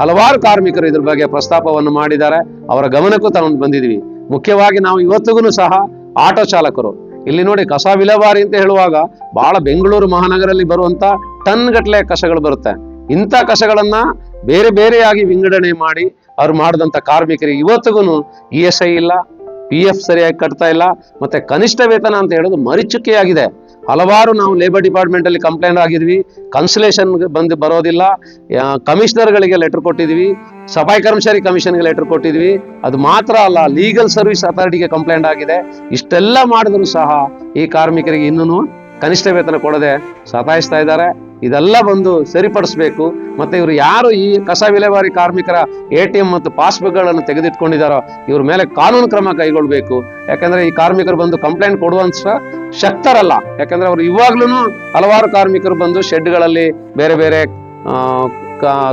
ಹಲವಾರು ಕಾರ್ಮಿಕರು ಇದ್ರ ಬಗ್ಗೆ ಪ್ರಸ್ತಾಪವನ್ನು ಮಾಡಿದ್ದಾರೆ. ಅವರ ಗಮನಕ್ಕೂ ತಗೊಂಡು ಬಂದಿದ್ವಿ. ಮುಖ್ಯವಾಗಿ ನಾವು ಇವತ್ತಿಗೂ ಸಹ ಆಟೋ ಚಾಲಕರು. ಇಲ್ಲಿ ನೋಡಿ ಕಸ ವಿಲೇವಾರಿ ಅಂತ ಹೇಳುವಾಗ ಬಹಳ ಬೆಂಗಳೂರು ಮಹಾನಗರಲ್ಲಿ ಬರುವಂತ ಟನ್ ಗಟ್ಟಲೆ ಕಸಗಳು ಬರುತ್ತೆ. ಇಂಥ ಕಸಗಳನ್ನ ಬೇರೆ ಬೇರೆಯಾಗಿ ವಿಂಗಡಣೆ ಮಾಡಿ ಅವ್ರು ಮಾಡಿದಂಥ ಕಾರ್ಮಿಕರಿಗೆ ಇವತ್ತಿಗೂ ಇ ಎಸ್ ಐ ಇಲ್ಲ ಪಿ ಎಫ್ ಸರಿಯಾಗಿ ಕಟ್ತಾ ಇಲ್ಲ, ಮತ್ತೆ ಕನಿಷ್ಠ ವೇತನ ಅಂತ ಹೇಳೋದು ಮರಿಚುಕೆಯಾಗಿದೆ ಹಲವಾರು ನಾವು ಲೇಬರ್ ಡಿಪಾರ್ಟ್ಮೆಂಟ್ ಅಲ್ಲಿ ಕಂಪ್ಲೇಂಟ್ ಆಗಿದ್ವಿ ಕನ್ಸಲೇಷನ್ ಬಂದು ಬರೋದಿಲ್ಲ ಕಮಿಷನರ್ಗಳಿಗೆ ಲೆಟರ್ ಕೊಟ್ಟಿದ್ವಿ, ಸಫಾಯಿ ಕರ್ಮಚಾರಿ ಕಮಿಷನ್ಗೆ ಲೆಟರ್ ಕೊಟ್ಟಿದ್ವಿ. ಅದು ಮಾತ್ರ ಅಲ್ಲ ಲೀಗಲ್ ಸರ್ವಿಸ್ ಅಥಾರಿಟಿಗೆ ಕಂಪ್ಲೇಂಟ್ ಆಗಿದೆ. ಇಷ್ಟೆಲ್ಲ ಮಾಡಿದ್ರು ಸಹ ಈ ಕಾರ್ಮಿಕರಿಗೆ ಇನ್ನೂ ಕನಿಷ್ಠ ವೇತನ ಕೊಡದೆ ಸತಾಯಿಸ್ತಾ ಇದ್ದಾರೆ. ಇದೆಲ್ಲ ಬಂದು ಸರಿಪಡಿಸ್ಬೇಕು. ಮತ್ತೆ ಇವರು ಯಾರು ಈ ಕಸ ವಿಲೇವಾರಿ ಕಾರ್ಮಿಕರ ಎ ಟಿ ಎಂ ಮತ್ತು ಪಾಸ್ಬುಕ್ಗಳನ್ನು ತೆಗೆದಿಟ್ಕೊಂಡಿದ್ದಾರೋ, ಇವ್ರ ಮೇಲೆ ಕಾನೂನು ಕ್ರಮ ಕೈಗೊಳ್ಳಬೇಕು ಯಾಕಂದ್ರೆ ಈ ಕಾರ್ಮಿಕರು ಬಂದು ಕಂಪ್ಲೇಂಟ್ ಕೊಡುವಂತ ಶಕ್ತರಲ್ಲ. ಯಾಕಂದ್ರೆ ಅವರು ಇವಾಗ್ಲೂ ಹಲವಾರು ಕಾರ್ಮಿಕರು ಬಂದು ಶೆಡ್ಗಳಲ್ಲಿ ಬೇರೆ ಬೇರೆ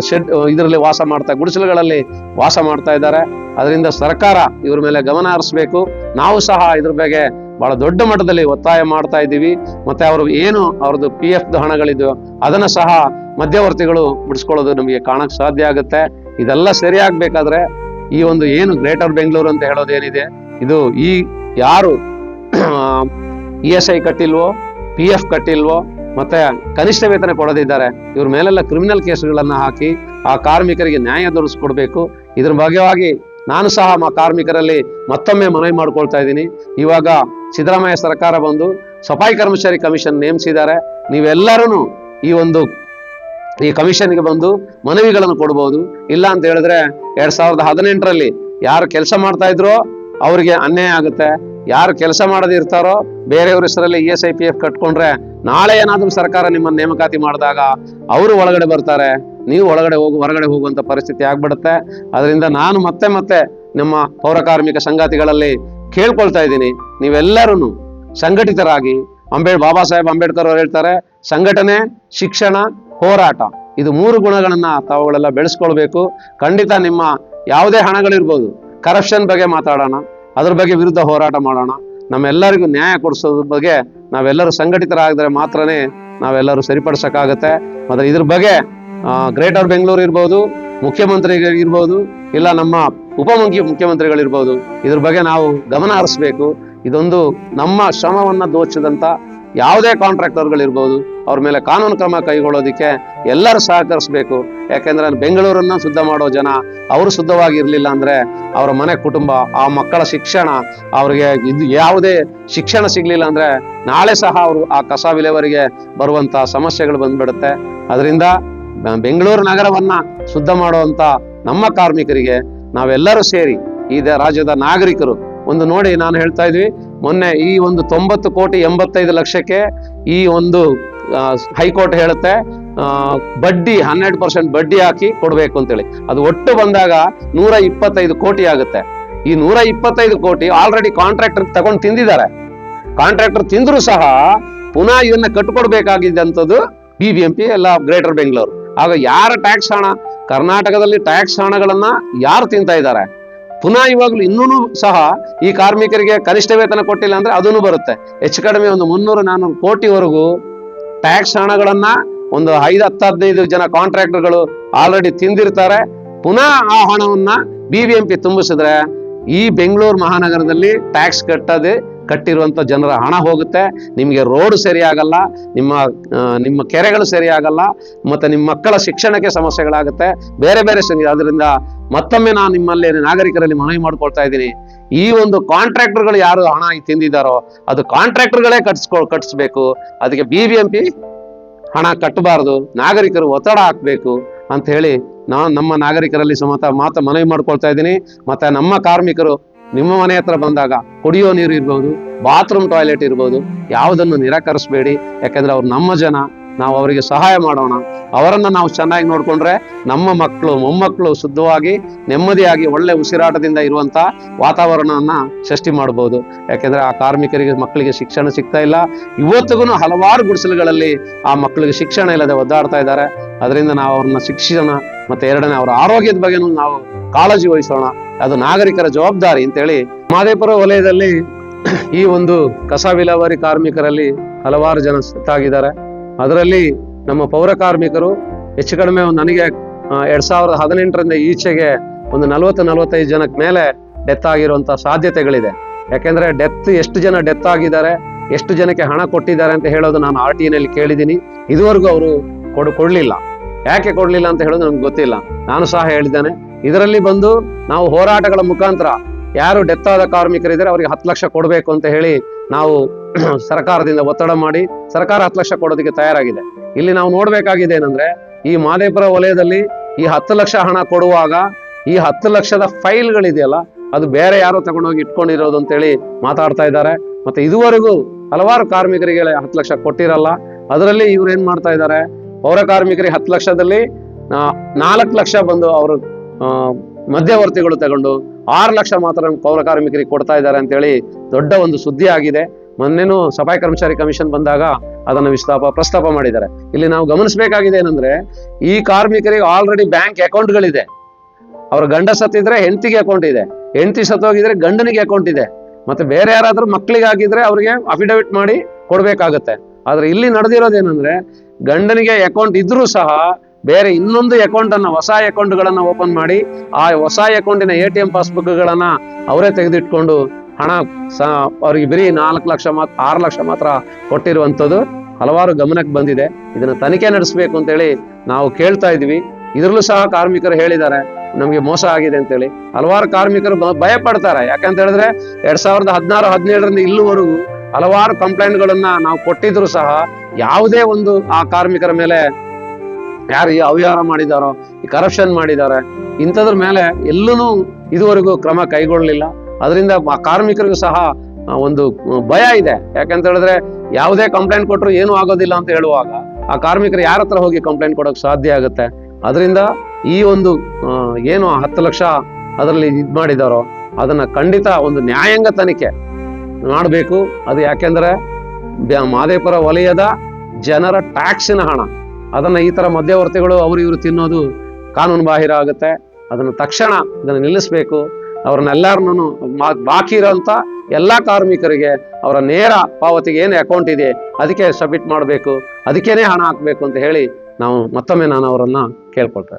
ಶೆಡ್ ಇದರಲ್ಲಿ ವಾಸ ಮಾಡ್ತಾ, ಗುಡಿಸಲುಗಳಲ್ಲಿ ವಾಸ ಮಾಡ್ತಾ ಇದ್ದಾರೆ. ಅದರಿಂದ ಸರ್ಕಾರ ಇವ್ರ ಮೇಲೆ ಗಮನ ಹರಿಸ್ಬೇಕು. ನಾವು ಸಹ ಇದ್ರ ಬಗ್ಗೆ ಬಹಳ ದೊಡ್ಡ ಮಟ್ಟದಲ್ಲಿ ಒತ್ತಾಯ ಮಾಡ್ತಾ ಇದ್ದೀವಿ. ಮತ್ತೆ ಅವರು ಏನು ಅವ್ರದ್ದು ಪಿ ಎಫ್ ಹಣಗಳಿದೆಯೋ ಅದನ್ನು ಸಹ ಮಧ್ಯವರ್ತಿಗಳು ಬಿಡಿಸ್ಕೊಳ್ಳೋದು ನಮಗೆ ಕಾಣಕ್ ಸಾಧ್ಯ ಆಗುತ್ತೆ. ಇದೆಲ್ಲ ಸರಿಯಾಗಬೇಕಾದ್ರೆ ಈ ಒಂದು ಏನು ಗ್ರೇಟರ್ ಬೆಂಗಳೂರು ಅಂತ ಹೇಳೋದೇನಿದೆ, ಇದು ಈ ಯಾರು ಇ ಎಸ್ ಐ ಕಟ್ಟಿಲ್ವೋ ಪಿ ಎಫ್ ಕಟ್ಟಿಲ್ವೋ, ಮತ್ತೆ ಕನಿಷ್ಠ ವೇತನ ಕೊಡದಿದ್ದಾರೆ, ಇವ್ರ ಮೇಲೆಲ್ಲ ಕ್ರಿಮಿನಲ್ ಕೇಸ್ಗಳನ್ನ ಹಾಕಿ ಆ ಕಾರ್ಮಿಕರಿಗೆ ನ್ಯಾಯ ದೊರಕಿಸ್ಕೊಡ್ಬೇಕು ಇದ್ರ ಬಗೆವಾಗಿ ನಾನು ಸಹ ಮ ಕಾರ್ಮಿಕರಲ್ಲಿ ಮತ್ತೊಮ್ಮೆ ಮನವಿ ಮಾಡ್ಕೊಳ್ತಾ ಇದ್ದೀನಿ. ಇವಾಗ ಸಿದ್ದರಾಮಯ್ಯ ಸರ್ಕಾರ ಬಂದು ಸಫಾಯಿ ಕರ್ಮಚಾರಿ ಕಮಿಷನ್ ನೇಮಿಸಿದ್ದಾರೆ. ನೀವೆಲ್ಲರೂ ಈ ಒಂದು ಈ ಕಮಿಷನ್ಗೆ ಬಂದು ಮನವಿಗಳನ್ನು ಕೊಡ್ಬೋದು. ಇಲ್ಲ ಅಂತ ಹೇಳಿದ್ರೆ ಎರಡ್ ಸಾವಿರದ ಹದಿನೆಂಟರಲ್ಲಿ ಯಾರು ಕೆಲಸ ಮಾಡ್ತಾ ಇದ್ರೋ ಅವರಿಗೆ ಅನ್ಯಾಯ ಆಗುತ್ತೆ. ಯಾರು ಕೆಲಸ ಮಾಡದೇ ಇರ್ತಾರೋ ಬೇರೆಯವ್ರ ಹೆಸರಲ್ಲಿ E S I P F ಕಟ್ಕೊಂಡ್ರೆ ನಾಳೆ ಏನಾದ್ರೂ ಸರ್ಕಾರ ನಿಮ್ಮನ್ನು ನೇಮಕಾತಿ ಮಾಡಿದಾಗ ಅವರು ಒಳಗಡೆ ಬರ್ತಾರೆ. ನೀವು ಒಳಗಡೆ ಹೋಗು, ಹೊರಗಡೆ ಹೋಗುವಂತ ಪರಿಸ್ಥಿತಿ ಆಗ್ಬಿಡುತ್ತೆ. ಅದರಿಂದ ನಾನು ಮತ್ತೆ ಮತ್ತೆ ನಮ್ಮ ಪೌರ ಕಾರ್ಮಿಕ ಸಂಗಾತಿಗಳಲ್ಲಿ ಕೇಳ್ಕೊಳ್ತಾ ಇದ್ದೀನಿ. ನೀವೆಲ್ಲರೂ ಸಂಘಟಿತರಾಗಿ, ಅಂಬೇಡ್ ಬಾಬಾ ಸಾಹೇಬ್ ಅಂಬೇಡ್ಕರ್ ಅವರು ಹೇಳ್ತಾರೆ, ಸಂಘಟನೆ, ಶಿಕ್ಷಣ, ಹೋರಾಟ. ಇದು ಮೂರು ಗುಣಗಳನ್ನ ತಾವುಗಳೆಲ್ಲ ಬೆಳೆಸ್ಕೊಳ್ಬೇಕು. ಖಂಡಿತ ನಿಮ್ಮ ಯಾವುದೇ ಹಣಗಳಿರ್ಬೋದು. ಕರಪ್ಷನ್ ಬಗ್ಗೆ ಮಾತಾಡೋಣ, ಅದ್ರ ಬಗ್ಗೆ ವಿರುದ್ಧ ಹೋರಾಟ ಮಾಡೋಣ. ನಮ್ಮೆಲ್ಲರಿಗೂ ನ್ಯಾಯ ಕೊಡಿಸೋದ್ರ ಬಗ್ಗೆ ನಾವೆಲ್ಲರೂ ಸಂಘಟಿತರಾಗಿದ್ರೆ ಮಾತ್ರನೇ ನಾವೆಲ್ಲರೂ ಸರಿಪಡಿಸಕ್ಕಾಗತ್ತೆ. ಮತ್ತು ಇದ್ರ ಬಗ್ಗೆ ಗ್ರೇಟರ್ ಬೆಂಗಳೂರು ಇರ್ಬೋದು ಮುಖ್ಯಮಂತ್ರಿಗಳಿರ್ಬೋದು ಇಲ್ಲ ನಮ್ಮ ಉಪಮುಖ್ಯ, ಮುಖ್ಯಮಂತ್ರಿಗಳಿರ್ಬೋದು, ಇದ್ರ ಬಗ್ಗೆ ನಾವು ಗಮನ ಹರಿಸ್ಬೇಕು. ಇದೊಂದು ನಮ್ಮ ಶ್ರಮವನ್ನು ದೋಚಿದಂಥ ಯಾವುದೇ ಕಾಂಟ್ರಾಕ್ಟರ್ಗಳಿರ್ಬೋದು, ಅವ್ರ ಮೇಲೆ ಕಾನೂನು ಕ್ರಮ ಕೈಗೊಳ್ಳೋದಕ್ಕೆ ಎಲ್ಲರೂ ಸಹಕರಿಸಬೇಕು. ಯಾಕೆಂದರೆ ಬೆಂಗಳೂರನ್ನ ಶುದ್ಧ ಮಾಡೋ ಜನ, ಅವರು ಶುದ್ಧವಾಗಿ ಇರಲಿಲ್ಲ ಅಂದ್ರೆ ಅವರ ಮನೆ ಕುಟುಂಬ, ಆ ಮಕ್ಕಳ ಶಿಕ್ಷಣ, ಅವರಿಗೆ ಇದು ಯಾವುದೇ ಶಿಕ್ಷಣ ಸಿಗಲಿಲ್ಲ ಅಂದರೆ ನಾಳೆ ಸಹ ಅವರು ಆ ಕಸ ವಿಲೇವರಿಗೆ ಬರುವಂಥ ಸಮಸ್ಯೆಗಳು ಬಂದ್ಬಿಡುತ್ತೆ. ಅದರಿಂದ ಬೆಂಗಳೂರು ನಗರವನ್ನ ಶುದ್ಧ ಮಾಡುವಂತ ನಮ್ಮ ಕಾರ್ಮಿಕರಿಗೆ ನಾವೆಲ್ಲರೂ ಸೇರಿ ಈ ರಾಜ್ಯದ ನಾಗರಿಕರು ಒಂದು ನೋಡಿ ನಾನು ಹೇಳ್ತಾ ಇದ್ವಿ, ಮೊನ್ನೆ ಈ ಒಂದು ತೊಂಬತ್ತು ಕೋಟಿ ಎಂಬತ್ತೈದು ಲಕ್ಷಕ್ಕೆ ಈ ಒಂದು ಹೈಕೋರ್ಟ್ ಹೇಳುತ್ತೆ ಬಡ್ಡಿ, ಹನ್ನೆರಡು ಪರ್ಸೆಂಟ್ ಬಡ್ಡಿ ಹಾಕಿ ಕೊಡ್ಬೇಕು ಅಂತೇಳಿ. ಅದು ಒಟ್ಟು ಬಂದಾಗ ನೂರ ಇಪ್ಪತ್ತೈದು ಕೋಟಿ ಆಗುತ್ತೆ. ಈ ನೂರ ಇಪ್ಪತ್ತೈದು ಕೋಟಿ ಆಲ್ರೆಡಿ ಕಾಂಟ್ರಾಕ್ಟರ್ ತಗೊಂಡು ತಿಂದಿದ್ದಾರೆ. ಕಾಂಟ್ರಾಕ್ಟರ್ ತಿಂದರೂ ಸಹ ಪುನಃ ಇದನ್ನ ಕಟ್ಕೊಡ್ಬೇಕಾಗಿದ್ದಂಥದ್ದು ಬಿ ಬಿ ಎಂ ಪಿ ಎಲ್ಲ ಗ್ರೇಟರ್ ಬೆಂಗಳೂರು ಆಗ ಯಾರ ಟ್ಯಾಕ್ಸ್ ಹಣ? ಕರ್ನಾಟಕದಲ್ಲಿ ಟ್ಯಾಕ್ಸ್ ಹಣಗಳನ್ನ ಯಾರು ತಿಂತಾ ಇದ್ದಾರೆ? ಪುನಃ ಇವಾಗಲೂ ಇನ್ನೂ ಸಹ ಈ ಕಾರ್ಮಿಕರಿಗೆ ಕನಿಷ್ಠ ವೇತನ ಕೊಟ್ಟಿಲ್ಲ ಅಂದ್ರೆ ಅದನ್ನು ಬರುತ್ತೆ. ಹೆಚ್ಚು ಕಡಿಮೆ ಒಂದು ಮುನ್ನೂರು ನಾನ್ನೂರು ಕೋಟಿವರೆಗೂ ಟ್ಯಾಕ್ಸ್ ಹಣಗಳನ್ನ ಒಂದು ಐದು ಹತ್ತು ಹದಿನೈದು ಜನ ಕಾಂಟ್ರಾಕ್ಟರ್ಗಳು ಆಲ್ರೆಡಿ ತಿಂದಿರ್ತಾರೆ. ಪುನಃ ಆ ಹಣವನ್ನ ಬಿ ಬಿ ಎಂ ಪಿ ತುಂಬಿಸಿದ್ರೆ ಈ ಬೆಂಗಳೂರು ಮಹಾನಗರದಲ್ಲಿ ಟ್ಯಾಕ್ಸ್ ಕಟ್ಟದೆ ಕಟ್ಟಿರುವಂತ ಜನರ ಹಣ ಹೋಗುತ್ತೆ. ನಿಮಗೆ ರೋಡ್ ಸರಿಯಾಗಲ್ಲ, ನಿಮ್ಮ ನಿಮ್ಮ ಕೆರೆಗಳು ಸರಿಯಾಗಲ್ಲ, ಮತ್ತು ನಿಮ್ಮ ಮಕ್ಕಳ ಶಿಕ್ಷಣಕ್ಕೆ ಸಮಸ್ಯೆಗಳಾಗುತ್ತೆ. ಬೇರೆ ಬೇರೆ ಅದರಿಂದ ಮತ್ತೊಮ್ಮೆ ನಾನು ನಿಮ್ಮಲ್ಲಿ ನಾಗರಿಕರಲ್ಲಿ ಮನವಿ ಮಾಡ್ಕೊಳ್ತಾ ಇದ್ದೀನಿ. ಈ ಒಂದು ಕಾಂಟ್ರಾಕ್ಟರ್ಗಳು ಯಾರು ಹಣ ತಿಂದಿದ್ದಾರೋ, ಅದು ಕಾಂಟ್ರಾಕ್ಟರ್ಗಳೇ ಕಟ್ಸ್ಕೊ ಕಟ್ಟಿಸ್ಬೇಕು ಅದಕ್ಕೆ ಬಿ ಬಿ ಎಂ ಪಿ ಹಣ ಕಟ್ಟಬಾರ್ದು, ನಾಗರಿಕರು ಒತ್ತಡ ಹಾಕಬೇಕು ಅಂತ ಹೇಳಿ ನಾನು ನಮ್ಮ ನಾಗರಿಕರಲ್ಲಿ ಸಮೇತ ಮಾತ ಮನವಿ ಮಾಡ್ಕೊಳ್ತಾ ಇದ್ದೀನಿ. ಮತ್ತು ನಮ್ಮ ಕಾರ್ಮಿಕರು ನಿಮ್ಮ ಮನೆ ಹತ್ರ ಬಂದಾಗ ಕುಡಿಯೋ ನೀರು ಇರ್ಬೋದು ಬಾತ್ರೂಮ್ ಟಾಯ್ಲೆಟ್ ಇರ್ಬೋದು, ಯಾವುದನ್ನು ನಿರಾಕರಿಸಬೇಡಿ. ಯಾಕಂದ್ರೆ ಅವ್ರು ನಮ್ಮ ಜನ, ನಾವು ಅವರಿಗೆ ಸಹಾಯ ಮಾಡೋಣ. ಅವರನ್ನು ನಾವು ಚೆನ್ನಾಗಿ ನೋಡಿಕೊಂಡ್ರೆ ನಮ್ಮ ಮಕ್ಕಳು, ಮೊಮ್ಮಕ್ಕಳು ಶುದ್ಧವಾಗಿ, ನೆಮ್ಮದಿಯಾಗಿ, ಒಳ್ಳೆ ಉಸಿರಾಟದಿಂದ ಇರುವಂಥ ವಾತಾವರಣವನ್ನು ಸೃಷ್ಟಿ ಮಾಡ್ಬೋದು. ಯಾಕೆಂದರೆ ಆ ಕಾರ್ಮಿಕರಿಗೆ, ಮಕ್ಕಳಿಗೆ ಶಿಕ್ಷಣ ಸಿಗ್ತಾ ಇಲ್ಲ. ಇವತ್ತಿಗೂ ಹಲವಾರು ಗುಡಿಸಲುಗಳಲ್ಲಿ ಆ ಮಕ್ಕಳಿಗೆ ಶಿಕ್ಷಣ ಇಲ್ಲದೆ ಒದ್ದಾಡ್ತಾ ಇದ್ದಾರೆ. ಅದರಿಂದ ನಾವು ಅವ್ರನ್ನ ಶಿಕ್ಷಣ ಮತ್ತೆ ಎರಡನೇ, ಅವರ ಆರೋಗ್ಯದ ಬಗ್ಗೆನೂ ನಾವು ಕಾಳಜಿ ವಹಿಸೋಣ. ಅದು ನಾಗರಿಕರ ಜವಾಬ್ದಾರಿ ಅಂತೇಳಿ ಮಾದೇಪುರ ವಲಯದಲ್ಲಿ ಈ ಒಂದು ಕಸ ವಿಲೇವಾರಿ ಕಾರ್ಮಿಕರಲ್ಲಿ ಹಲವಾರು ಜನ ಸತ್ತಾಗಿದ್ದಾರೆ. ಅದರಲ್ಲಿ ನಮ್ಮ ಪೌರ ಕಾರ್ಮಿಕರು ಹೆಚ್ಚು ಕಡಿಮೆ ಒಂದು ನನಗೆ ಎರಡ್ ಸಾವಿರದ ಹದಿನೆಂಟರಿಂದ ಈಚೆಗೆ ಒಂದು ನಲವತ್ತು, ನಲವತ್ತೈದು ಜನಕ್ಕೆ ಮೇಲೆ ಡೆತ್ ಆಗಿರುವಂತ ಸಾಧ್ಯತೆಗಳಿದೆ. ಯಾಕೆಂದ್ರೆ ಡೆತ್ ಎಷ್ಟು ಜನ ಡೆತ್ ಆಗಿದ್ದಾರೆ, ಎಷ್ಟು ಜನಕ್ಕೆ ಹಣ ಕೊಟ್ಟಿದ್ದಾರೆ ಅಂತ ಹೇಳೋದು ನಾನು ಆರ್ ಟಿ ನಲ್ಲಿ ಕೇಳಿದ್ದೀನಿ. ಇದುವರೆಗೂ ಅವರು ಕೊಡು, ಕೊಡಲಿಲ್ಲ. ಯಾಕೆ ಕೊಡಲಿಲ್ಲ ಅಂತ ಹೇಳೋದು ನಮ್ಗೆ ಗೊತ್ತಿಲ್ಲ. ನಾನು ಸಹ ಹೇಳಿದ್ದೇನೆ. ಇದರಲ್ಲಿ ಬಂದು ನಾವು ಹೋರಾಟಗಳ ಮುಖಾಂತರ ಯಾರು ಡೆತ್ ಆದ ಕಾರ್ಮಿಕರಿದ್ದಾರೆ ಅವರಿಗೆ ಹತ್ತು ಲಕ್ಷ ಕೊಡಬೇಕು ಅಂತ ಹೇಳಿ ನಾವು ಸರ್ಕಾರದಿಂದ ಒತ್ತಡ ಮಾಡಿ ಸರ್ಕಾರ ಹತ್ತು ಲಕ್ಷ ಕೊಡೋದಕ್ಕೆ ತಯಾರಾಗಿದೆ. ಇಲ್ಲಿ ನಾವು ನೋಡಬೇಕಾಗಿದೆ ಏನಂದ್ರೆ ಈ ಮಾದೇಪುರ ವಲಯದಲ್ಲಿ ಈ ಹತ್ತು ಲಕ್ಷ ಹಣ ಕೊಡುವಾಗ ಈ ಹತ್ತು ಲಕ್ಷದ ಫೈಲ್ಗಳಿದೆಯಲ್ಲ, ಅದು ಬೇರೆ ಯಾರೋ ತಗೊಂಡೋಗಿ ಇಟ್ಕೊಂಡಿರೋದು ಅಂತೇಳಿ ಮಾತಾಡ್ತಾ ಇದ್ದಾರೆ. ಮತ್ತೆ ಇದುವರೆಗೂ ಹಲವಾರು ಕಾರ್ಮಿಕರಿಗೆ ಹತ್ತು ಲಕ್ಷ ಕೊಟ್ಟಿರಲ್ಲ, ಅದರಲ್ಲಿ ಇವ್ರು ಏನ್ ಮಾಡ್ತಾ ಇದ್ದಾರೆ? ಪೌರ ಕಾರ್ಮಿಕರಿಗೆ ಹತ್ತು ಲಕ್ಷದಲ್ಲಿ ನಾಲ್ಕು ಲಕ್ಷ ಬಂದು ಅವರು ಮಧ್ಯವರ್ತಿಗಳು ತಗೊಂಡು ಆರು ಲಕ್ಷ ಮಾತ್ರ ಪೌರ ಕಾರ್ಮಿಕರಿಗೆ ಕೊಡ್ತಾ ಇದ್ದಾರೆ ಅಂತೇಳಿ ದೊಡ್ಡ ಒಂದು ಸುದ್ದಿ ಆಗಿದೆ ಮೊನ್ನೆನೂ ಸಫಾಯಿ ಕರ್ಮಚಾರಿ ಕಮಿಷನ್ ಬಂದಾಗ ಅದನ್ನು ವಿಸ್ತಾಪ, ಪ್ರಸ್ತಾಪ ಮಾಡಿದ್ದಾರೆ. ಇಲ್ಲಿ ನಾವು ಗಮನಿಸಬೇಕಾಗಿದೆ ಏನಂದ್ರೆ, ಈ ಕಾರ್ಮಿಕರಿಗೆ ಆಲ್ರೆಡಿ ಬ್ಯಾಂಕ್ ಅಕೌಂಟ್ಗಳಿದೆ ಅವ್ರ ಗಂಡ ಸತ್ತಿದ್ರೆ ಹೆಂಡತಿಗೆ ಅಕೌಂಟ್ ಇದೆ. ಹೆಂಡತಿ ಸತ್ತೋಗಿದ್ರೆ ಗಂಡನಿಗೆ ಅಕೌಂಟ್ ಇದೆ. ಮತ್ತೆ ಬೇರೆ ಯಾರಾದರೂ ಮಕ್ಕಳಿಗಾಗಿದ್ರೆ ಅವರಿಗೆ ಅಫಿಡವಿಟ್ ಮಾಡಿ ಕೊಡಬೇಕಾಗತ್ತೆ. ಆದರೆ ಇಲ್ಲಿ ನಡೆದಿರೋದೇನಂದ್ರೆ, ಗಂಡನಿಗೆ ಅಕೌಂಟ್ ಇದ್ರೂ ಸಹ ಬೇರೆ ಇನ್ನೊಂದು ಅಕೌಂಟ್ ಅನ್ನ, ಹೊಸ ಅಕೌಂಟ್ ಗಳನ್ನ ಓಪನ್ ಮಾಡಿ, ಆ ಹೊಸ ಅಕೌಂಟಿನ ಎ ಟಿ ಎಂ ಪಾಸ್ಬುಕ್ ಗಳನ್ನ ಅವರೇ ತೆಗೆದಿಟ್ಕೊಂಡು ಹಣ ಅವ್ರಿಗೆ ಬರೀ ನಾಲ್ಕು ಲಕ್ಷ ಮಾತ್ರ ಆರು ಲಕ್ಷ ಮಾತ್ರ ಕೊಟ್ಟಿರುವಂಥದ್ದು ಹಲವಾರು ಗಮನಕ್ಕೆ ಬಂದಿದೆ. ಇದನ್ನ ತನಿಖೆ ನಡೆಸಬೇಕು ಅಂತೇಳಿ ನಾವು ಕೇಳ್ತಾ ಇದ್ವಿ ಇದರಲ್ಲೂ ಸಹ ಕಾರ್ಮಿಕರು ಹೇಳಿದ್ದಾರೆ, ನಮಗೆ ಮೋಸ ಆಗಿದೆ ಅಂತೇಳಿ. ಹಲವಾರು ಕಾರ್ಮಿಕರು ಭಯ ಪಡ್ತಾರೆ ಯಾಕಂತ ಹೇಳಿದ್ರೆ, ಎರಡ್ ಸಾವಿರದ ಹದಿನಾರು, ಹದಿನೇಳರಿಂದ ಇಲ್ಲಿವರೆಗೂ ಹಲವಾರು ಕಂಪ್ಲೇಂಟ್ಗಳನ್ನ ನಾವು ಕೊಟ್ಟಿದ್ರು ಸಹ ಯಾವುದೇ ಒಂದು ಆ ಕಾರ್ಮಿಕರ ಮೇಲೆ ಯಾರು ಈ ಅವ್ಯವಹಾರ ಮಾಡಿದಾರೋ, ಈ ಕರಪ್ಷನ್ ಮಾಡಿದ್ದಾರೆ ಇಂಥದ್ರ ಮೇಲೆ ಎಲ್ಲೂ ಇದುವರೆಗೂ ಕ್ರಮ ಕೈಗೊಳ್ಳಲಿಲ್ಲ. ಅದರಿಂದ ಕಾರ್ಮಿಕರಿಗೂ ಸಹ ಒಂದು ಭಯ ಇದೆ. ಯಾಕಂತ ಹೇಳಿದ್ರೆ ಯಾವುದೇ ಕಂಪ್ಲೇಂಟ್ ಕೊಟ್ಟರು ಏನೂ ಆಗೋದಿಲ್ಲ ಅಂತ ಹೇಳುವಾಗ, ಆ ಕಾರ್ಮಿಕರು ಯಾರ ಹತ್ರ ಹೋಗಿ ಕಂಪ್ಲೇಂಟ್ ಕೊಡೋಕೆ ಸಾಧ್ಯ ಆಗುತ್ತೆ? ಅದರಿಂದ ಈ ಒಂದು ಏನು ಹತ್ತು ಲಕ್ಷ ಅದರಲ್ಲಿ ಇದು ಮಾಡಿದಾರೋ, ಅದನ್ನ ಖಂಡಿತ ಒಂದು ನ್ಯಾಯಾಂಗ ತನಿಖೆ ಮಾಡಬೇಕು. ಅದು ಯಾಕೆಂದ್ರೆ ಮಾದೇಪುರ ವಲಯದ ಜನರ ಟ್ಯಾಕ್ಸಿನ ಹಣ. ಅದನ್ನ ಈ ಥರ ಮಧ್ಯವರ್ತಿಗಳು ಅವರು ಇವರು ತಿನ್ನೋದು ಕಾನೂನು ಬಾಹಿರ ಆಗುತ್ತೆ. ಅದನ್ನು ತಕ್ಷಣ ಇದನ್ನು ನಿಲ್ಲಿಸಬೇಕು. ಮಾ, ಬಾಕಿ ಇರೋಂಥ ಎಲ್ಲ ಕಾರ್ಮಿಕರಿಗೆ ಅವರ ನೇರ ಪಾವತಿಗೆ ಏನು ಅಕೌಂಟ್ ಇದೆ ಅದಕ್ಕೆ ಸಬ್ಮಿಟ್ ಮಾಡಬೇಕು. ಅದಕ್ಕೇನೆ ಹಣ ಹಾಕಬೇಕು ಅಂತ ಹೇಳಿ ನಾವು ಮತ್ತೊಮ್ಮೆ ನಾನು ಅವರನ್ನು ಕೇಳ್ಕೊಳ್ತಾ